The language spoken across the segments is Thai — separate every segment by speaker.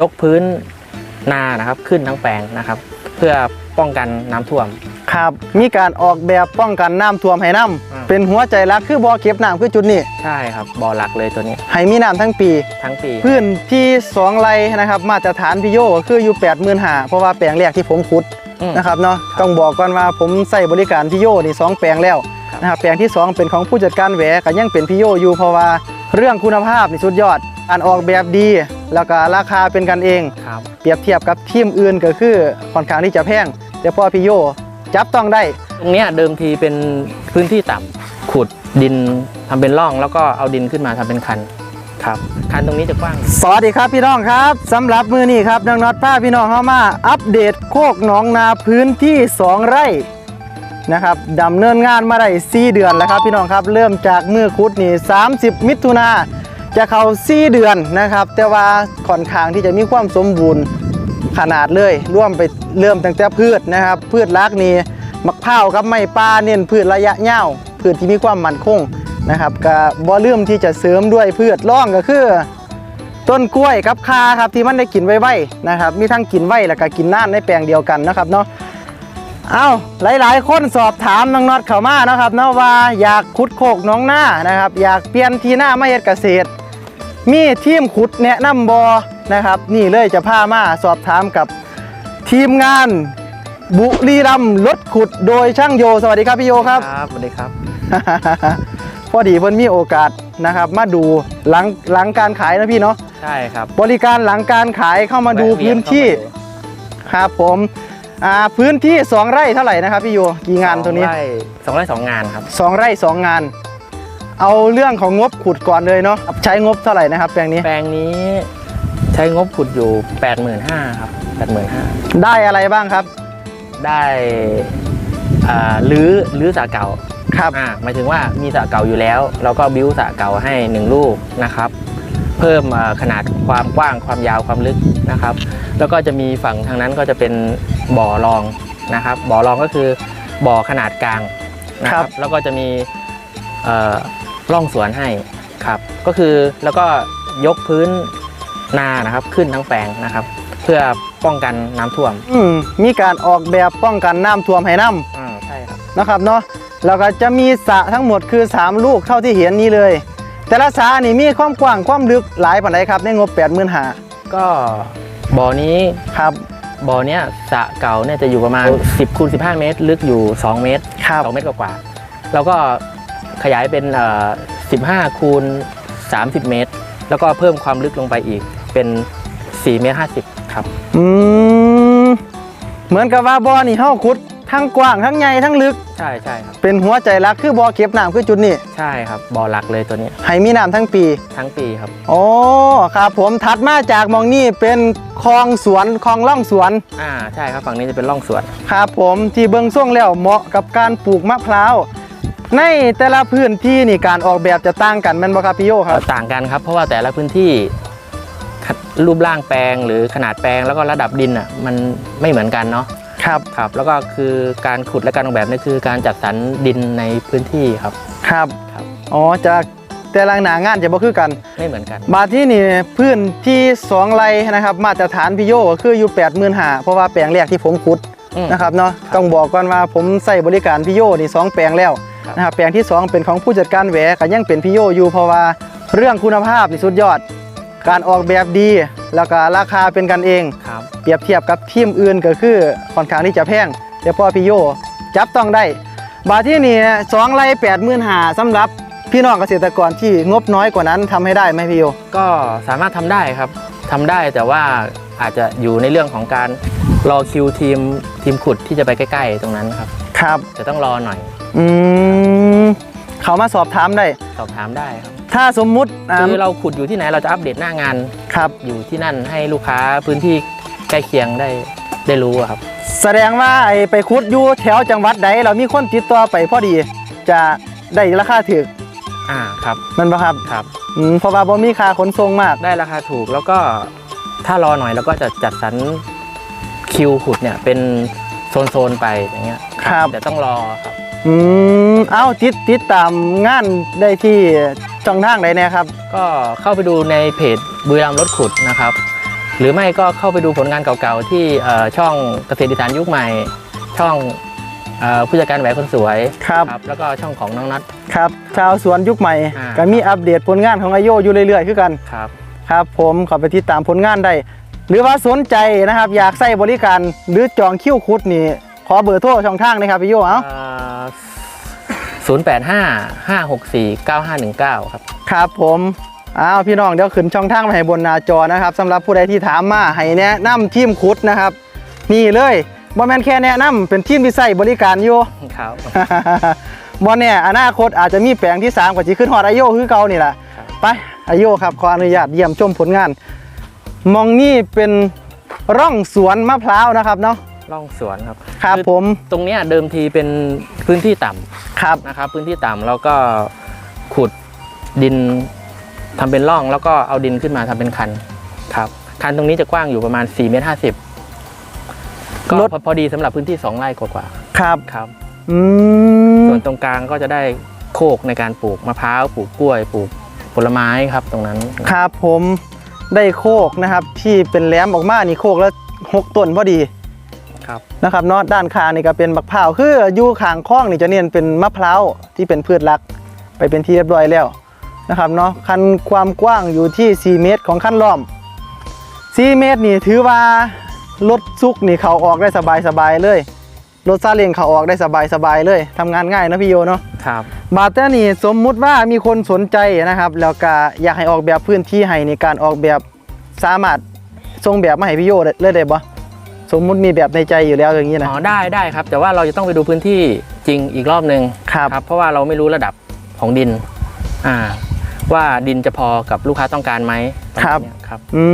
Speaker 1: ยกพื้นนานะครับขึ้นทั้งแปลงนะครับ เพื่อป้องกันน้ำท่วม
Speaker 2: ครับมีการออกแบบป้องกันน้ำท่วมให้น้
Speaker 1: อืมำ
Speaker 2: เป็นหัวใจหลักคือบ่อเก็บน้ำคือจุดนี้
Speaker 1: ใช่ครับบ่อหลักเลยตัวนี้
Speaker 2: ให้มีน้ำทั้งปี
Speaker 1: ทั้งปี
Speaker 2: พื้นที่2ไร่นะครับ มาตรฐานพิโยก็คืออยู่8 5 0 0 0เพราะว่าแปลงแรกที่ผมขุด
Speaker 1: อืม
Speaker 2: นะครับเนาะต้องบอกก่อนว่าผมใส่บริการพิโยนี่สองแปลงแล้ว
Speaker 1: ครับ
Speaker 2: นะครับแปลงที่2เป็นของผู้จัดการแหวก็ยังเป็นพิโยอยู่เพราะว่าเรื่องคุณภาพนี่สุดยอดการออกแบบดี แล้วก็ราคาเป็นกันเอง
Speaker 1: ครับ
Speaker 2: เปรียบเทียบกับทีมอื่นก็คือค่อนข้างที่จะแพงแต่พอพิโยจับต้องได้
Speaker 1: ตรงเนี้ยเดิมทีเป็นพื้นที่ต่ำขุดดินทำเป็นร่อง แล้วก็เอาดินขึ้นมาทำเป็นคันครับ คันตรงนี้จะกว้าง
Speaker 2: สวัสดีครับพี่น้องครับสำหรับมือนี้ครับน้องน็อตพาพี่น้องเข้ามาอัปเดตโคกหนองนาพื้นที่ 2 ไร่นะครับดำเนินงานมาได้4เดือนแล้วครับพี่น้องครับ เริ่มจากมือคุดนี่30 มิถุนา จะเข้า4เดือนนะครับ แต่ว่าค่อนข้างที่จะมีความสมบูรณ์ขนาดเลยร่วมไปเริ่มตั้งแต่พืชนะครับ พืชรักนี่มะพร้าวกับไม้ป่าเน้นพืชระยะยาวพืชที่มีความมั่นคงนะครับก็บ่ลืมที่จะเสริมด้วยพืชร่องก็คือ ต้นกล้วยกับคาครับที่มันได้กินไว้ๆนะครับ มีทั้งกินไว้แล้วก็กินน่านในแปลงเดียวกันนะครับเนาะ เอาหลาย ๆ คนสอบถามน้องน็อตเข้ามานะครับเนาะว่าอยากขุดโคกหน้องหน้านะครับ อยากเปลี่ยนที่หน้ามาเฮ็ดเกษตร มีทีมขุดแนะนำบอนะครับ นี่เลยจะพามาสอบถามกับทีมงาน บุรีรัมย์รถขุดโดยช่างโย สวัสดีครับพี่โยครับ
Speaker 1: ครับสวัสดีครับ
Speaker 2: พอดีเพิ่นมีโอกาสนะครับ มาดูหลังหลังการขายนะพี่เนาะ
Speaker 1: ใช่ครับ
Speaker 2: บริการหลังการขายเข้ามาดู
Speaker 1: แวะเวี
Speaker 2: พื้
Speaker 1: ย
Speaker 2: น
Speaker 1: เข้า
Speaker 2: ที่
Speaker 1: มาดู
Speaker 2: ครับผม อ่าพื้นที่ 2 ไร่เท่าไหร่นะครับพี่โยกี่งานตัวนี้
Speaker 1: สอไร่สองไร่สองงานครับ
Speaker 2: 2 ไร่ 2 งาน เอาเรื่องของงบขุดก่อนเลยเนาะใช้งบเท่าไหร่นะครับ แปลงนี้
Speaker 1: แปลงนี้ใช้งบขุดอยู่ 85,000ครับ85,000
Speaker 2: ได้อะไรบ้างครับ
Speaker 1: ได้อ่าลื้อลื้อสระเก่า
Speaker 2: ครับ
Speaker 1: อ่าหมายถึงว่ามีสระเก่าอยู่แล้ว เราก็บิ้วสระเก่าให้หนึ่งลูกนะครับ เพิ่มอ่าขนาดความกว้างความยาวความลึกนะครับ แล้วก็จะมีฝั่งทางนั้นก็จะเป็นบ่อรองนะครับ บ่อรองก็คือบ่อขนาดกลางนะครับ แล้วก็จะมีเอ่อร่องสวนให้ครับ ก็คือแล้วก็ยกพื้นนานะครับขึ้นทั้งแปลงนะครับ เพื่อป้องกันน้ำท่วม
Speaker 2: อืมมีการออกแบบป้องกันน้ำท่วมให้น้
Speaker 1: อ่าใช่ครับำ
Speaker 2: นะครับเนาะแล้วก็จะมีสระทั้งหมดคือ 3 ลูกเท่าที่เห็นนี้เลย แต่ละสระนี่มีความกว้างความลึกหลายปานใดครับในงบ8 5 0 0 0
Speaker 1: ก็บ่อนี้
Speaker 2: ครับบ่
Speaker 1: บ่อเนี้ยสระเก่าเนี่ยจะอยู่ประมาณ 10คูณ15 เมตร ลึกอยู่ 2 เมตร
Speaker 2: ครับ
Speaker 1: 2เมตรกว่าๆแล้วก็ขยายเป็นเอ่อ15คูณ30 เมตร แล้วก็เพิ่มความลึกลงไปอีกเป็น4เมตร50 ครับ
Speaker 2: อืม เหมือนกับว่าบ่อนี่เฮาขุด ทั้งกว้างทั้งใหญ่ทั้งลึก
Speaker 1: ใช่ใช่ครับ
Speaker 2: เป็นหัวใจหลักคือบ่อเก็บน้ำคือจุดนี้
Speaker 1: ใช่ครับบ่อหลักเลยตัวเนี้ย
Speaker 2: ให้มีน้ำทั้งปี
Speaker 1: ทั้งปีครับ
Speaker 2: โอ้ครับผมถัดมาจากหมองนี่เป็นคลองสวนคลองล่องสวน
Speaker 1: อ่าใช่ครับฝั่งนี้จะเป็นร่องสวน
Speaker 2: ครับผมที่เบิ้งส่วงแล้วเหมาะกับการปลูกมะพร้าวในแต่ละพื้นที่นี่การออกแบบจะต่างกันแม่นบ่ครับพี่โยครับ
Speaker 1: ต่างกันครับ เพราะว่าแต่ละพื้นที่รูปร่างแปลงหรือขนาดแปลงแล้วก็ระดับดินอะมันไม่เหมือนกันเนาะ
Speaker 2: ครับ
Speaker 1: ครับ แล้วก็คือการขุดและการออกแบบนี่คือการจัดสรรดินในพื้นที่ครับ
Speaker 2: ครับ
Speaker 1: ครับ
Speaker 2: อ๋อจากแต่ละหนางานจะบ่คือกัน
Speaker 1: ไม่เหมือนกัน
Speaker 2: บาทที่นี่พื้นที่2ไร่นะครับ มาตรฐานพี่โยก็คืออยู่85,000เพราะว่าแปลงแรกที่ผมขุด
Speaker 1: อืม
Speaker 2: นะครับเนาะต้องบอกก่อนว่าผมใส่บริการพี่โยนี่สองแปลงแล้ว
Speaker 1: ครับ
Speaker 2: นะครับแปลงที่ 2 เป็นของผู้จัดการแหวก็ยังเป็นพี่โยอยู่เพราะว่าเรื่องคุณภาพนี่สุดยอด การออกแบบดี แล้วก็ราคาเป็นกันเอง
Speaker 1: ครับ
Speaker 2: เปรียบเทียบกับทีมอื่นก็คือค่อนข้างที่จะแพงแต่พอพี่โยจับต้องได้ บาทที่นี่สองไร่แปดหมื่นหาสำหรับพี่น้องเกษตรกรที่งบน้อยกว่านั้นทำให้ได้ไหมพี่โย
Speaker 1: ก็สามารถทำได้ครับทำได้แต่ว่าอาจจะอยู่ในเรื่องของการรอคิวทีมทีมขุดที่จะไปใกล้ ๆ ตรงนั้นครับ
Speaker 2: ครับ
Speaker 1: จะต้องรอหน่อย
Speaker 2: อืมเขามาสอบถามได้
Speaker 1: สอบถามได้ครับ
Speaker 2: ถ้าสมมุติอ่า
Speaker 1: คือเราขุดอยู่ที่ไหนเราจะอัปเดตหน้างาน
Speaker 2: ครับ
Speaker 1: อยู่ที่นั่นให้ลูกค้าพื้นที่ใกล้เคียงได้ได้รู้อะครับ
Speaker 2: แสดงว่าไอ้ไปคุดอยู่แถวจังหวัดใดเรามีคนติดต่อไปพอดี จะได้ราคาถูก
Speaker 1: อ่าครับ
Speaker 2: มันบ่ครับ
Speaker 1: ครับ
Speaker 2: อืมเพราะว่าบ่มีค่าขนส่งมาก
Speaker 1: ได้ราคาถูกแล้วก็ถ้ารอหน่อยเราก็จะจัดสรรคิวขุดเนี่ยเป็นโซนๆไปอย่างเงี้ย
Speaker 2: ครับ
Speaker 1: แต่ต้องรอครับ
Speaker 2: อืมเอาติดติดตามงานได้ที่ ช่องทางใดเนี่ยครับ
Speaker 1: ก็เข้าไปดูในเพจบุรีรัมย์รถขุดนะครับ หรือไม่ก็เข้าไปดูผลงานเก่าๆที่เอ่อช่องเกษตรอีสานยุคใหม่ ช่องเอ่อผู้จัดการแหวนคนสวย
Speaker 2: ครับ
Speaker 1: แล้วก็ช่องของน้องนัท
Speaker 2: ครับชาวสวนยุคใหม่
Speaker 1: อ่า
Speaker 2: ก็มีอัปเดตผลงานของอาโยอยู่เรื่อยๆคือกัน
Speaker 1: ครับครับ
Speaker 2: ครับ ผมขอไปติดตามผลงานได้ หรือว่าสนใจนะครับ อยากใส่บริการหรือจองคิวคุดนี่ขอเบอร์โทรช่องทางนะครับพี่โยเอา
Speaker 1: ศูนย์แปดห้าห้าหกสี่เก้าห้าหนึ่งเก้าครับ
Speaker 2: ครับผมอ้าวพี่น้องเดี๋ยวขึ้นช่องทางมาให้บนหน้าจอนะครับสำหรับผู้ใดที่ถามมาให้แนะนำทีมคุดนะครับ นี่เลยบ่แม่นแค่แนะนำเป็นทีมที่ใส่บริการอยู่
Speaker 1: ครับ
Speaker 2: บอลเนี่ยอนาคตอาจจะมีแปลงที่3กว่าจะขึ้นฮอดอาโยคือเก่านี่แหละ
Speaker 1: ครับ
Speaker 2: ไปอาโยครับขออนุญาตเยี่ยมชมผลงาน มองนี่เป็นร่องสวนมะพร้าวนะครับเนาะ
Speaker 1: ร่องสวนครับ
Speaker 2: ครับ
Speaker 1: อ
Speaker 2: ผม
Speaker 1: ตรงเนี้ยเดิมทีเป็นพื้นที่ต่ำ
Speaker 2: ครับ
Speaker 1: นะครับ พื้นที่ต่ำแล้วก็ขุดดินทำเป็นร่อง แล้วก็เอาดินขึ้นมาทำเป็นคันครับ คันตรงนี้จะกว้างอยู่ประมาณ4เมตรห้าสิบก็
Speaker 2: รถ
Speaker 1: พอพอดีสำหรับพื้นที่2ไร่กว่า
Speaker 2: ครับ
Speaker 1: ๆครับ
Speaker 2: อืม
Speaker 1: ส่วนตรงกลางก็จะได้โคกในการปลูกมะพร้าวปลูกกล้วยปลูกผลไม้ครับตรงนั้น
Speaker 2: ครับผมได้โคกนะครับ ที่เป็นแหลมออกมานี่โคกแล้วหกต้นพอดี
Speaker 1: ครับ
Speaker 2: นะครับเนาะด้านข้างนี่ก็เป็นบักพร้าวคืออยู่ข้างคลองนี่จะเน้นเป็นมะพร้าวที่เป็นพืชหลัก ไปเป็นที่เรียบร้อยแล้วนะครับเนาะคันความกว้างอยู่ที่ 4 เมตรของขั้นล้อม 4 เมตรนี่ถือว่ารถซุกนี่เขาออกได้สบายสบายๆเลยรถซาเล้งเขาออกได้สบายสบายๆเลยทำงานง่ายนะพี่โยเนาะ
Speaker 1: ครับ
Speaker 2: บาดแต่นี่สมมุติว่ามีคนสนใจนะครับ แล้วก็อยากให้ออกแบบพื้นที่ให้ในการออกแบบสามารถส่งแบบมาให้พี่โยได้เลยได้บ่ สมมุติมีแบบในใจอยู่แล้วอย่างนี้นะ
Speaker 1: อ๋อได้ได้ครับ แต่ว่าเราจะต้องไปดูพื้นที่จริงอีกรอบหนึ่ง
Speaker 2: ครับ
Speaker 1: ครับเพราะว่าเราไม่รู้ระดับของดินอ่าว่าดินจะพอกับลูกค้าต้องการไหมปะมาณเนี้ยครับ
Speaker 2: อื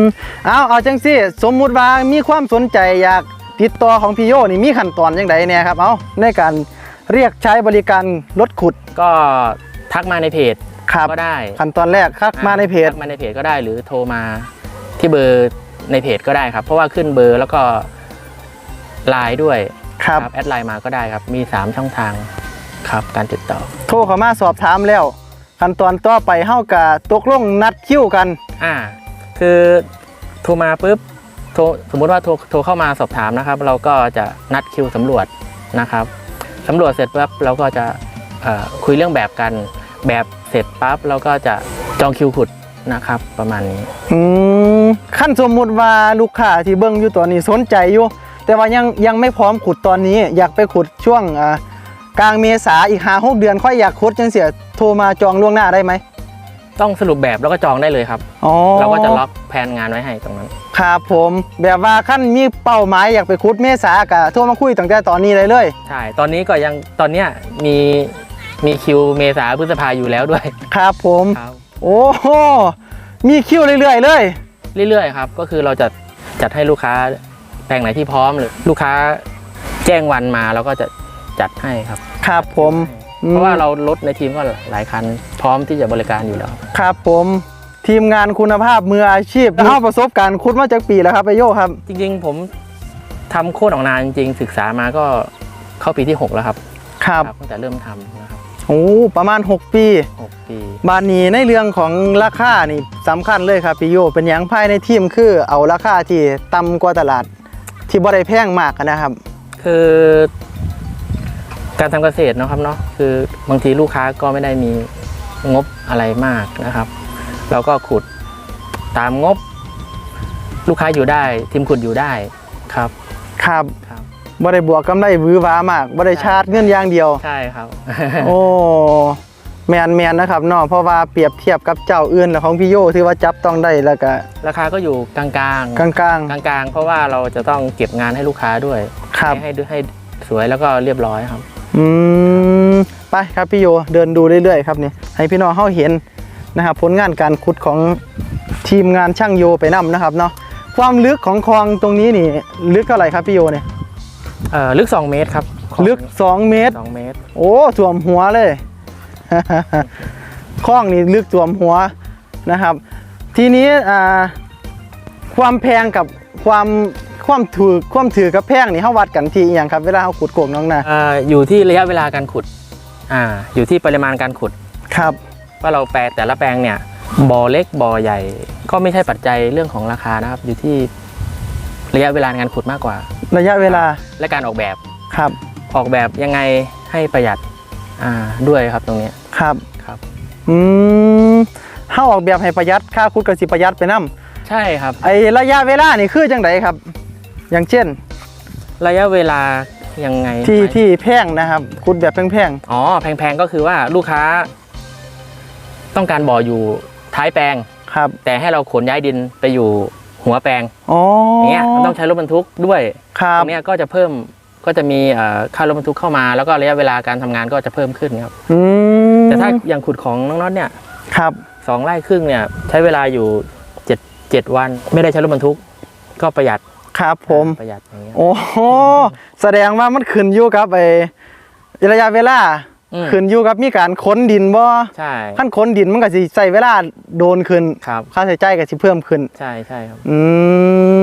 Speaker 2: มเอาเอาจังสิสมมุติว่ามีความสนใจอยากติดต่อของพี่โยนี่มีขั้นตอนยังไงเนี่ยครับเอาในการเรียกใช้บริการรถขุด
Speaker 1: ก็ทักมาในเพจ
Speaker 2: ครับ
Speaker 1: ก็ได้
Speaker 2: ขั้นตอนแรกคักมาในเพจ
Speaker 1: ทักมาในเพจก็ได้หรือโทรมาที่เบอร์ ในเพจก็ได้ครับ เพราะว่าขึ้นเบอร์แล้วก็ไลน์ด้วย
Speaker 2: ครับ
Speaker 1: แอดไลน์มาก็ได้ครับ มี 3 ช่องทางครับการติดต่อ
Speaker 2: โทรเข้ามาสอบถามแล้ว ขั้นตอนต่อไปเฮากับตกลงนัดคิวกัน
Speaker 1: อ่า คือโทรมาปุ๊บโทรสมมุติว่าโทรโทรเข้ามาสอบถามนะครับ เราก็จะนัดคิวสำรวจนะครับสำรวจเสร็จปั๊บเราก็จะเอ่อคุยเรื่องแบบกัน แบบเสร็จปั๊บเราก็จะจองคิวขุด นะครับ ประมาณนี้
Speaker 2: อืมขั้นสมมุติว่าลูกค้าที่เบิ่งอยู่ตอนนี้สนใจอยู่ แต่ว่ายังยังไม่พร้อมขุดตอนนี้ อยากไปขุดช่วงอ่ากลางเมษาอีกหาหกเดือนค่อยอยากขุดจังเสียโทรมาจองล่วงหน้าได้ไหม
Speaker 1: ต้องสรุปแบบแล้วก็จองได้เลยครับ
Speaker 2: อ๋อ
Speaker 1: เราก็จะล็อกแผนงานไว้ให้ตรงนั้น
Speaker 2: ครับผมแบบว่าขั้นมีเป้าหมายอยากไปขุดเมษากะโทรมาคุยตั้งแต่ตอนนี้เลยเลย
Speaker 1: ใช่ ตอนนี้ก็ยังตอนเนี้ยมีมีคิวเมษาพฤษภาอยู่แล้วด้วย
Speaker 2: ครับผม
Speaker 1: ครับ
Speaker 2: โอ้โหมีคิวเรื่อยๆเลย
Speaker 1: เรื่อยๆครับ ก็คือเราจะจัดให้ลูกค้าแปลงไหนที่พร้อมหรือลูกค้าแจ้งวันมาเราก็จะจัดให้ครับ
Speaker 2: ครับผมอืม
Speaker 1: เพราะว่าเรารถในทีมก็หลายคัน พร้อมที่จะบริการอยู่แล้ว
Speaker 2: ครับผมทีมงานคุณภาพมืออาชีพเข้าประสบการณ์ขุดมาจากปีแล้วครับไปโยครับ
Speaker 1: จริงๆ ผมทำโคตรออกนานจริงๆศึกษามาก็เข้าปีที่ 6 แล้วครับ
Speaker 2: ครับ
Speaker 1: ตั้งแต่เริ่มทำนะครับ
Speaker 2: โอ้ประมาณ 6 ปี
Speaker 1: 6ปี
Speaker 2: บานนี้ในเรื่องของราคานี่สำคัญเลยครับพี่โยเป็นอย่างภายในทีมคือเอาราคาที่ต่ำกว่าตลาด ที่บ่ได้แพงมากนะครับ
Speaker 1: คือการทำเกษตรเนาะครับเนาะคือบางทีลูกค้าก็ไม่ได้มีงบอะไรมากนะครับ เราก็ขุดตามงบ ลูกค้าอยู่ได้ ทีมขุดอยู่ได้ครับ
Speaker 2: ครับ
Speaker 1: ครั บ
Speaker 2: บ่ได้บวกกำไรหวือหวามากบ่ได้ชาร์จเงินอย่างเดียว
Speaker 1: ใช่ครับ
Speaker 2: โอ้แมนแมนนะครับเนาะเพราะว่าเปรียบเทียบกับเจ้าอื่นแล้วของพี่โยที่ว่าจับต้องได้แล้วก็
Speaker 1: ราคาก็อยู่กลางๆ
Speaker 2: กลาง
Speaker 1: กลางๆ เพราะว่าเราจะต้องเก็บงานให้ลูกค้าด้วย
Speaker 2: ๆครับ
Speaker 1: ให้ให้ให้สวยแล้วก็เรียบร้อยครับ
Speaker 2: อืมไปครับพี่โยเดินดูเรื่อยๆครับนี่ให้พี่น้องเขาเห็นนะครับผลงานการขุดของทีมงานช่างโยไปนํนะครับเนาะความลึกของคลองตรงนี้นี่ลึกเท่าไหร่ครับพี่โยเนี่ย
Speaker 1: เอ่อลึก 2 เมตรครับของ
Speaker 2: ลึก 2 เมตร
Speaker 1: 2 เมตร
Speaker 2: โอ้ถ่วมหัวเลย คลองนี่ลึกถ่วมหัวนะครับ ทีนี้อ่าความแพงกับความความถือความถือกับแพงนี่เขาวัดกันที่อหย่างครับเวลาเขาขุดโกกน้องนา
Speaker 1: อ่าอยู่ที่ระยะเวลาการขุดอ่าอยู่ที่ปริมาณการขุด
Speaker 2: ครับ
Speaker 1: ว่าเราแปลแต่ละแปลงเนี่ยบ่อเล็กบ่อใหญ่ ก็ไม่ใช่ปัจจัยเรื่องของราคานะครับ อยู่ที่ระยะเวลาในการขุดมากกว่า
Speaker 2: ระยะเวลา
Speaker 1: และการออกแบบ
Speaker 2: ครับ
Speaker 1: ออกแบบยังไงให้ประหยัดอ่าด้วยครับตรงเนี้ย
Speaker 2: ครับ
Speaker 1: ครับ
Speaker 2: อืมเฮาออกแบบให้ประหยัดค่าคุดกับสิประหยัดไปนํ
Speaker 1: ใช่ครับ
Speaker 2: ไอ้ระยะเวลานี่คือจังไดครับ อย่างเช่น
Speaker 1: ระยะเวลายังไง
Speaker 2: ที่
Speaker 1: หมาย
Speaker 2: ที่แพงนะครับคุดแบบแพง
Speaker 1: อ๋อแพงๆก็คือว่าลูกค้า ต้องการบ่ออยู่ท้ายแปลง
Speaker 2: ๆครับ
Speaker 1: แต่ให้เราขนย้ายดินไปอยู่ หัวแปลง
Speaker 2: อ๋อ
Speaker 1: อ
Speaker 2: อย่าง
Speaker 1: เงี้ยมันต้องใช้รถบรรทุกด้วย
Speaker 2: ครั
Speaker 1: ต
Speaker 2: บ
Speaker 1: รงเนี้ยก็จะเพิ่มก็จะมีเอ่อค่ารถบรรทุกเข้ามา แล้วก็ระยะเวลาการทำงานก็จะเพิ่มขึ้นครับ
Speaker 2: อืม
Speaker 1: แต่ถ้าอย่างขุดของน้องน็อตเนี่ย
Speaker 2: ครับ
Speaker 1: สองไร่ครึ่งเนี่ยใช้เวลาอยู่เจ็ดเจ็ดวัน ไม่ได้ใช้รถบรรทุก ก็ประหยัด
Speaker 2: ครับผม
Speaker 1: ประหยัดอย่างเงี้ย
Speaker 2: โอ้โหแสดงว่ามันขึ้นอยู่กับไอ้ระยะเวลา
Speaker 1: อืม
Speaker 2: ขึ้นอยู่กับมีการขนดินบ่
Speaker 1: ใช่
Speaker 2: ขั้นขนดินมันก็สิใส่เวลาโดนขึ้น
Speaker 1: ครับ
Speaker 2: ค่าใช้จ่ายก็สิเพิ่มขึ้น
Speaker 1: ใช่ใช่ครับ
Speaker 2: อื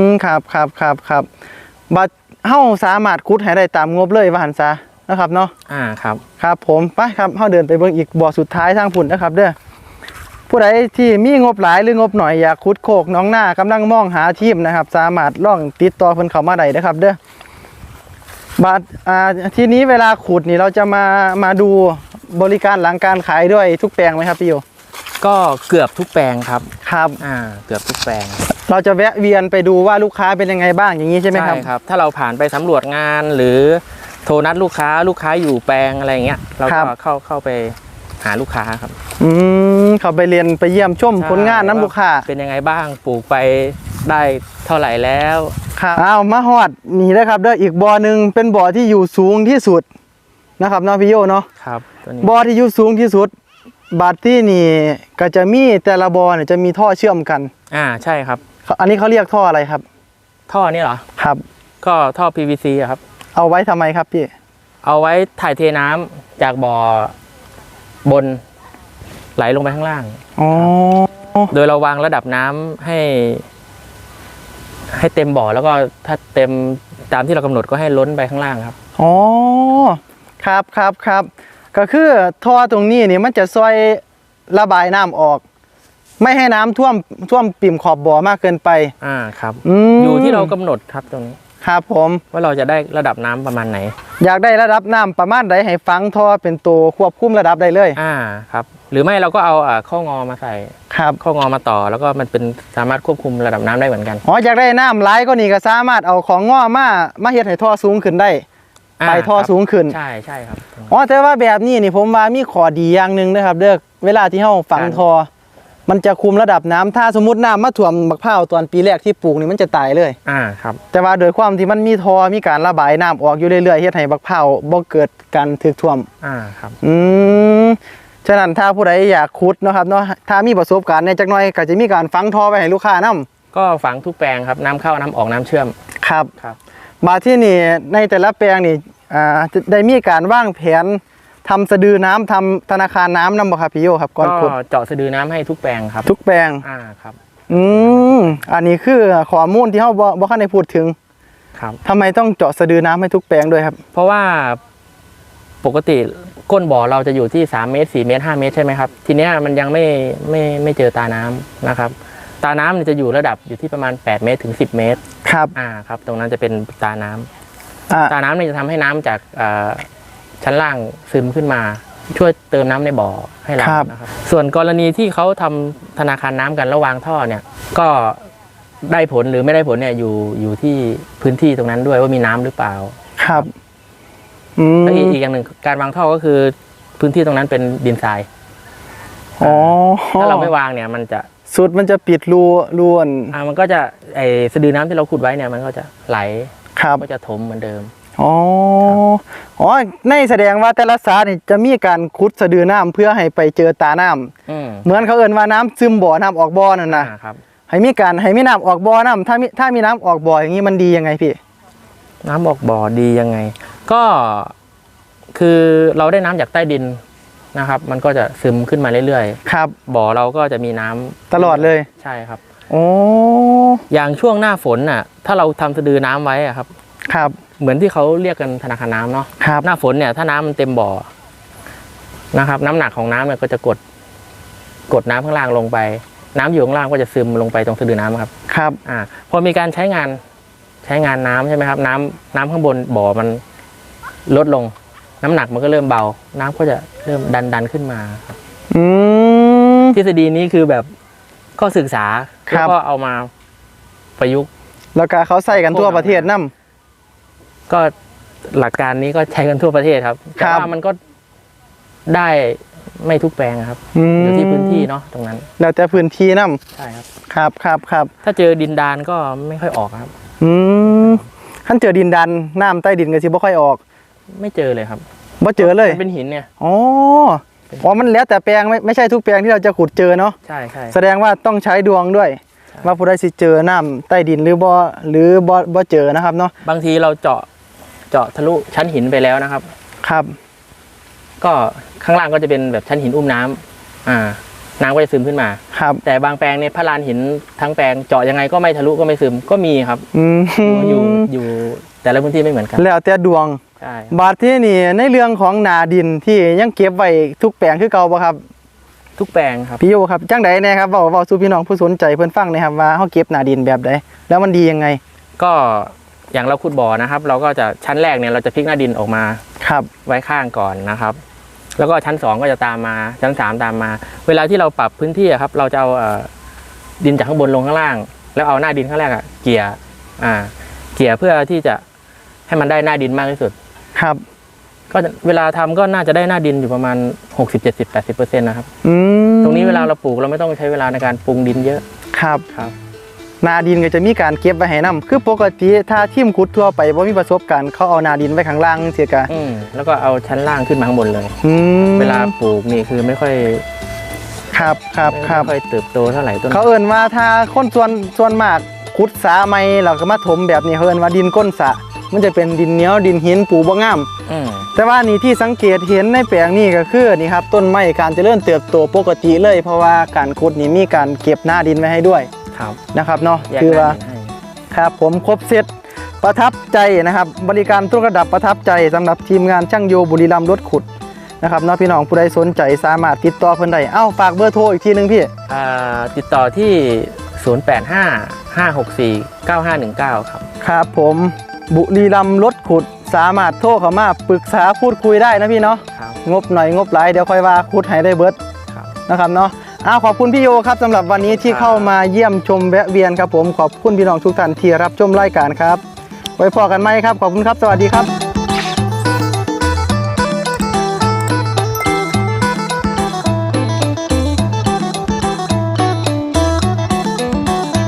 Speaker 2: มครับครับครับครับบัดเฮาสามารถคุดให้ได้ตามงบเลยว่าหันซะนะครับเนาะ
Speaker 1: อ่าครับ
Speaker 2: ครับผมไปครับเฮาเดินไปเบิ่งอีกบ่อสุดท้ายทางพุ่นนะครับ เด้อ ผู้ใดที่มีงบหลายหรืองบหน่อยอยากคุดโคกน้องหน้ากำลังมองหาทีมนะครับ สามารถล่องติดต่อเพิ่นเข้ามาได้นะครับ เด้อ บัดอ่าทีนี้เวลาขุดนี่เราจะมามาดูบริการหลังการขายด้วยทุกแปลงไหมครับพี่โย
Speaker 1: ก็เกือบทุกแปลงครับ
Speaker 2: ครับ
Speaker 1: อ่าเกือบทุกแปลง
Speaker 2: เราจะแวะเวียนไปดูว่าลูกค้าเป็นยังไงบ้างอย่างนี้ใช่ไหมครับ
Speaker 1: ครับ ถ้าเราผ่านไปสำรวจงานหรือโทรนัดลูกค้าลูกค้าอยู่แปลงอะไรอย่างเงี้ยเรา
Speaker 2: ครั
Speaker 1: ก็
Speaker 2: บ
Speaker 1: เข้าเข้าไปหาลูกค้าครับ
Speaker 2: อืมเขาไปเรียนไปเยี่ยมชมผลงานน้ำลูกค้า
Speaker 1: เป็นยังไงบ้างปลูกไป ได้เท่าไหร่แล้ว
Speaker 2: ครับอ้าวมาฮอดนี่นะครับเด้ออีกบ่อหนึ่งเป็นบ่อที่อยู่สูงที่สุดนะครับเนาะพี่โยเนาะ
Speaker 1: ครับตัวนี้
Speaker 2: บ่อที่อยู่สูงที่สุดบาดที่นี่ก็จะมีแต่ละบ่อเนี่ยจะมีท่อเชื่อมกัน
Speaker 1: อ่าใช่ครับ
Speaker 2: เขาอันนี้เขาเรียกท่ออะไรครับ
Speaker 1: ท่อนี่เหรอ
Speaker 2: ครับ
Speaker 1: ก็ท่อ PVC อะครับ
Speaker 2: เอาไว้ทำไมครับพี่
Speaker 1: เอาไว้ถ่ายเทน้ำจากบ่อบนไหลลงไปข้างล่าง
Speaker 2: อ๋อ
Speaker 1: โดยเราวางระดับน้ำให้ ให้เต็มบ่อแล้วก็ถ้าเต็มตามที่เรากำหนดก็ให้ล้นไปข้างล่างครับ
Speaker 2: อ๋อ ครับครับครับ ก็คือท่อตรงนี้นี่มันจะช่วยระบายน้ำออก ไม่ให้น้ำท่วมท่วมปิ่มขอบบ่อมากเกินไป
Speaker 1: อ่าครับ
Speaker 2: อืม
Speaker 1: อยู่ที่เรากำหนดครับตรงนี้
Speaker 2: ครับผม
Speaker 1: ว่าเราจะได้ระดับน้ำประมาณไหน
Speaker 2: อยากได้ระดับน้ำประมาณใดให้ฟังท่อเป็นตัวควบคุมระดับได้เลย
Speaker 1: อ่าครับ หรือไม่เราก็เอาอ่าข้องอมาใส่
Speaker 2: ครับ
Speaker 1: ข้องอมาต่อ แล้วก็มันเป็นสามารถควบคุมระดับน้ำได้เหมือนกัน
Speaker 2: อ๋ออยากได้น้ำไหลก็นี่ก็สามารถเอาของง้อมามาเฮ็ดให้ท่อสูงขึ้นได้าไปท่อ
Speaker 1: ครับ
Speaker 2: สูงขึ้น
Speaker 1: ใช่ใช่ครับ
Speaker 2: อ๋อแต่ว่าแบบนี้นี่ผมว่ามีข้อดีอย่างหนึ่งนะครับ เด้อเวลาที่เฮาฝัง
Speaker 1: การ
Speaker 2: ท่อ มันจะคุมระดับน้ำถ้าสมมติน้ำมาท่วมบักพร้าวตอนปีแรกที่ปลูกนี่มันจะตายเลย
Speaker 1: อ่าครับ
Speaker 2: แต่ว่าโดยความที่มันมีท่อมีการระบายน้ำออกอยู่เรื่อยๆเฮ็ดให้บักพร้าวบ่เกิดการถึกท่วม
Speaker 1: อ่าครับ
Speaker 2: อืมฉะนั้นถ้าผู้ใดอยากขุดเนาะครับเนาะถ้ามีประสบการณ์ในจักหน่อยก็จะมีการฝังท่อไว้ให้ลูกค้านํ
Speaker 1: ก็ฝังทุกแปลงครับน้ำเข้าน้ำออกน้ำเชื่อม
Speaker 2: ครับ
Speaker 1: ครับ
Speaker 2: มาที่นี่ในแต่ละแปลงนี่อ่าจะได้มีการวางแผน ทำสะดือน้ำทำธนาคารน้ำนำบ่ครับพี่โยครับก่อน
Speaker 1: ก็
Speaker 2: ขุด
Speaker 1: เจาะสะดือน้ำให้ทุกแปลงครับ
Speaker 2: ทุกแปลง
Speaker 1: อ่าครับ
Speaker 2: อืมอันนี้คือข้อมูลที่เฮาบ่บ่คันได้พูดถึง
Speaker 1: ครับ
Speaker 2: ทำไมต้องเจาะสะดือน้ำให้ทุกแปลงด้วยครับ
Speaker 1: เพราะว่าปกติก้นบ่อเราจะอยู่ที่3เมตร4เมตร5เมตรใช่ไหมครับ ทีเนี้ยมันยังไม่ไม่ไม่เจอตาน้ำนะครับ ตาน้ำเนี่ยจะอยู่ระดับอยู่ที่ประมาณ 8 เมตรถึง 10 เมตร
Speaker 2: ครับ
Speaker 1: อ่าครับ ตรงนั้นจะเป็นตาน้ำ
Speaker 2: อ่า
Speaker 1: ตาน้ำเนี่ยจะทำให้น้ำจากอ่า ชั้นล่างซึมขึ้นมา ช่วยเติมน้ำในบ่อให้เรานะครับส่วนกรณีที่เขาทำธนาคารน้ำกันระวางท่อเนี่ยก็ได้ผลหรือไม่ได้ผลเนี่ยอยู่อยู่ที่พื้นที่ตรงนั้นด้วยว่ามีน้ำหรือเปล่า
Speaker 2: ครับ อืม
Speaker 1: แล้วอีกอีกอย่างหนึ่งการวางท่อก็คือพื้นที่ตรงนั้นเป็นดินทราย
Speaker 2: อ๋อ
Speaker 1: ถ้าเราไม่วางเนี่ยมันจะ
Speaker 2: สุดมันจะปิดรูรูอัน
Speaker 1: อ่ามันก็จะไอสะดือน้ำที่เราขุดไว้เนี่ยมันก็จะไหล
Speaker 2: ครับ
Speaker 1: ก็จะถมเหมือนเดิม
Speaker 2: อ๋อ อ๋อ ในแสดงว่าแต่ละสานี่จะมีการขุดสะดือน้ำเพื่อให้ไปเจอตาน้ำ
Speaker 1: อืม
Speaker 2: เหมือนเขาเอ่นว่าน้ำซึมบ่อน้ำออกบ่อนั่นนะ
Speaker 1: อ่าครับ
Speaker 2: ให้มีการให้มีน้ำออกบ่อน้ำถ้ามีถ้ามีน้ำออกบ่ออย่างนี้มันดียังไงพี่
Speaker 1: น้ำออกบ่อดียังไง ก็คือเราได้น้ำจากใต้ดินนะครับ มันก็จะซึมขึ้นมาเรื่อย
Speaker 2: ครับ
Speaker 1: ๆบ่อเราก็จะมีน้ำ
Speaker 2: ตลอดเลย
Speaker 1: ใช่ครับ
Speaker 2: โอ้
Speaker 1: อย่างช่วงหน้าฝนน่ะ ถ้าเราทำสะดือน้ำไว้อะครับ
Speaker 2: ครับ
Speaker 1: เหมือนที่เขาเรียกกันธนาคารน้ำเนาะ
Speaker 2: ครับ
Speaker 1: หน้าฝนเนี่ยถ้าน้ำมันเต็มบ่อนะครับ น้ำหนักของน้ำเนี่ยก็จะกด กดน้ำข้างล่างลงไป น้ำอยู่ข้างล่างก็จะซึมลงไปตรงสะดือน้ำครับ
Speaker 2: ครับ
Speaker 1: อ่าพอมีการใช้งานใช้งานน้ำใช่ไหมครับ น้ำน้ำข้างบนบ่อมันลดลง น้ำหนักมันก็เริ่มเบา น้ำก็จะเริ่มดันดันขึ้นมาครับ
Speaker 2: อืม
Speaker 1: ทฤษฎีนี้คือแบบก็ศึกษา
Speaker 2: ครั
Speaker 1: แล้ว
Speaker 2: บ
Speaker 1: ก็เอามาประยุกต์
Speaker 2: แล้วก็เขาใส่กันทั่วประเทศนํ
Speaker 1: ก็หลักการนี้ก็ใช้กันทั่วประเทศครับ
Speaker 2: ครั
Speaker 1: แต่
Speaker 2: บ
Speaker 1: ว่ามันก็ได้ไม่ทุกแปลงครับ
Speaker 2: อืม
Speaker 1: อยู่ที่พื้นที่เนาะตรงนั้น
Speaker 2: แล้วแต่พื้นที่นํ
Speaker 1: ใช่ครับ
Speaker 2: ครับครับครับ
Speaker 1: ถ้าเจอดินดานก็ไม่ค่อยออกครับ
Speaker 2: อืมขั้นเจอดินดันน้ำใต้ดินก็สิบ่ค่อยออก
Speaker 1: ไม่เจอเลยครับ
Speaker 2: บ่เจอเลย
Speaker 1: มันเป็นหินเนี่ย
Speaker 2: อ๋ออ๋อมันแล้วแต่แปลงไม่ไม่ใช่ทุกแปลงที่เราจะขุดเจอเนาะ
Speaker 1: ใช่ใช่
Speaker 2: แสดงว่าต้องใช้ดวงด้วย
Speaker 1: ใช่
Speaker 2: ว่าผู้ใดสิเจอน้ำใต้ดินหรือบ่หรือบ่บ่เจอนะครับเนาะ
Speaker 1: บางทีเราเจาะ เจาะทะลุชั้นหินไปแล้วนะครับ
Speaker 2: ครับ
Speaker 1: ก็ข้างล่างก็จะเป็นแบบชั้นหินอุ้มน้ำอ่า น้ำก็จะซึมขึ้นมา
Speaker 2: ครับ
Speaker 1: แต่บางแปลงเนี่ยพระลานหินทั้งแปลงเจาะยังไงก็ไม่ทะลุก็ไม่ซึมก็มีครับ
Speaker 2: อืม
Speaker 1: อยู่อยู่แต่ละพื้นที่ไม่เหมือนกัน
Speaker 2: แล้วแต่ดวง
Speaker 1: ใช่
Speaker 2: บาดที่นี่ในเรื่องของนาดินที่ยังเก็บไว้ทุกแปลงคือเก่าบ่ครับ
Speaker 1: ทุกแปลงครับ
Speaker 2: พี่โยครับจังใดแน่ครับเว้าเว้าสู่พี่น้องผู้สนใจเพิ่นฟังหนะครับว่าเฮาเก็บนาดินแบบใดแล้วมันดียังไง
Speaker 1: ก็ อย่างเราขุดบ่อนะครับ เราก็จะชั้นแรกเนี่ยเราจะพลิกหน้าดินออกมา
Speaker 2: ครับ
Speaker 1: ไว้ข้างก่อนนะครับ แล้วก็ชั้นสองก็จะตามมาชั้นสามตามมา เวลาที่เราปรับพื้นที่อะครับ เราจะเอาเอ่อดินจากข้างบนลงข้างล่าง แล้วเอาหน้าดินข้างแรกอะเกี่ยอ่า เกี่ยเพื่อที่จะให้มันได้หน้าดินมากที่สุด
Speaker 2: ครับ
Speaker 1: ก็จะเวลาทำก็น่าจะได้หน้าดินอยู่ประมาณ 60 70 80เปอร์เซ็นต์นะครับ
Speaker 2: อืม
Speaker 1: ตรงนี้เวลาเราปลูกเราไม่ต้องใช้เวลาในการปรุงดินเยอะ
Speaker 2: ครับ
Speaker 1: ครับ
Speaker 2: นาดินก็จะมีการเก็บไว้ให้นํคือปกติถ้าทีมขุดทั่วไปบ่มีประสบการณ์เขาเอานาดินไว้ข้างล่างเสียกะ
Speaker 1: อืมแล้วก็เอาชั้นล่างขึ้นมาข้างบนเลย
Speaker 2: อืม
Speaker 1: เวลาปลูกนี่คือไม่ค่อย
Speaker 2: ครับครับ
Speaker 1: ไม่
Speaker 2: ครับ
Speaker 1: ค่อยเติบโตเท่าไหร่ต้น
Speaker 2: เขาเอิ้นว่าถ้าคนส่วนส่วนมากขุดสาใหม่แล้วก็มาถมแบบนี้เขาเอิ้นว่าดินก้นสระมันจะเป็นดินเหนียวดินหินปูบ่งาม
Speaker 1: อืม
Speaker 2: แต่ว่านี่ที่สังเกตเห็นในแปลงนี้ก็คือนี่ครับต้นไม้การเจริญเติบโตปกติเลย เพราะว่าการขุดนี่มีการเก็บหน้าดินไว้ให้ด้วย
Speaker 1: ครับ
Speaker 2: นะครับเนาะ
Speaker 1: แยก
Speaker 2: คือ
Speaker 1: หน้า
Speaker 2: ว่า
Speaker 1: ดินให้
Speaker 2: ครับผมครบเซตประทับใจนะครับบริการทุกระดับประทับใจสำหรับทีมงานช่างโยบุรีรัมย์รถขุดนะครับเนาะพี่น้องผู้ใดสนใจสามารถติดต่อเพิ่นได้เอ้าฝากเบอร์โทรอีกทีหนึงพี่
Speaker 1: อ่าติดต่อที่ 085 564 9519 ครับ
Speaker 2: ครับผมบุรีรัมย์รถขุดสามารถโทรเข้ามาปรึกษาพูดคุยได้นะพี่เนาะ
Speaker 1: ครับ
Speaker 2: งบหน่อยงบหลายเดี๋ยวค่อยว่าขุดให้ได้เบิด
Speaker 1: ครับ
Speaker 2: นะครับเนาะ อ้าวขอบคุณพี่โยครับสำหรับวันนี้ที่เข้ามาเยี่ยมชมแวะเวียนครับผมขอบคุณพี่น้องทุกท่านที่รับชมรายการครับ ไว้พอกันไหมครับ ขอบคุณครับ สวัสดีครับ